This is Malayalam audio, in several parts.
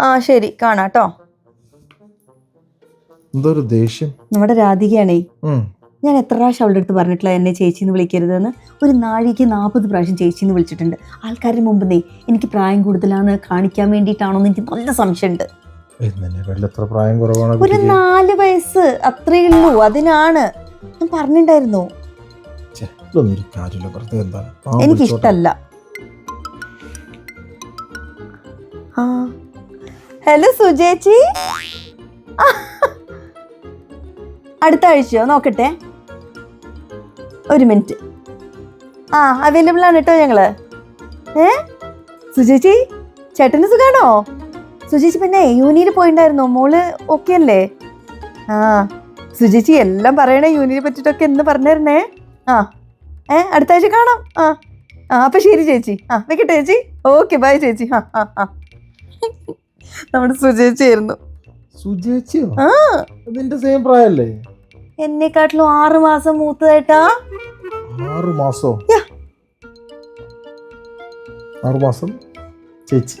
ആ ശരി. കാണാട്ടോ. എന്തൊരു ദേഷ്യം. നമ്മുടെ രാധികയാണേ ഞാൻ എത്ര പ്രാവശ്യം അവളുടെ അടുത്ത് പറഞ്ഞിട്ടില്ല എന്നെ ചേച്ചി എന്ന് വിളിക്കരുതെന്ന് ഒരു നാഴിക്ക് നാൽപ്പത് പ്രാവശ്യം ചേച്ചി എന്ന് വിളിച്ചിട്ടുണ്ട്. ആൾക്കാരുടെ മുമ്പ് നീ എനിക്ക് പ്രായം കൂടുതലാന്ന് കാണിക്കാൻ വേണ്ടിയിട്ടാണോ എന്ന് എനിക്ക് നല്ല സംശയമുണ്ട്. ഒരു നാല് വയസ്സ് അത്രേ ഉള്ളൂ. അതിനാണ്. ഞാൻ പറഞ്ഞിട്ടുണ്ടായിരുന്നു. എനിക്കിഷ്ടല്ല. ആ ഹലോ സുജേച്ചി. അടുത്ത ആഴ്ചയോ? നോക്കട്ടെ. ഒരു മിനിറ്റ്. ആ അവൈലബിൾ ആണ് കേട്ടോ ഞങ്ങൾ. ഏ? സുജേച്ചി ചേട്ടന് സുഖാണോ? സുജേച്ചി പിന്നെ യൂണിയിൽ പോയിണ്ടായിരുന്നു? മോൾ ഓക്കെ അല്ലേ? ആ സുജേച്ചി എല്ലാം പറയണേ യൂണിയെ പറ്റിയിട്ടൊക്കെ എന്ന് പറഞ്ഞിരുന്നേ. ആ ഏ അടുത്ത ആഴ്ച കാണാം. ആ ആ അപ്പം ശരി ചേച്ചി. ആ വെക്കട്ടെ ചേച്ചി? ഓക്കെ ബൈ ചേച്ചി. ആ ആ ആ. നമ്മുടെ സുജേച്ചിയായിരുന്നു സുജേച്ചിയോ ആ. അതിന്റെ സെയിം പ്രായല്ലേ? എന്നെക്കാട്ടിലും ആറ് മാസം മൂത്തതായിട്ടാ. ആറു മാസോ? യാ. ആറു മാസം? ചേച്ചി.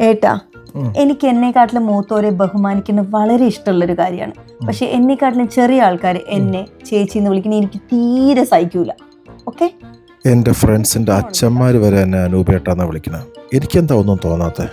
ഏട്ടാ ഉം. എനിക്ക് എന്നെക്കാട്ടിലും മൂത്തവരെ ബഹുമാനിക്കുന്നത് വളരെ ഇഷ്ടമുള്ളൊരു കാര്യമാണ്. പക്ഷെ എന്നെക്കാട്ടിലും ചെറിയ ആൾക്കാർ എന്നെ ചേച്ചി എന്ന് വിളിക്കുന്ന എനിക്ക് തീരെ സഹിക്കൂല. ഓക്കെ? എന്റെ ഫ്രണ്ട്സിന്റെ അച്ഛന്മാർ വരെ എന്നെ അനൂപേട്ടാന്നാ വിളിക്കുന്നത് എനിക്കെന്താ ഒന്നും തോന്നാത്തേ?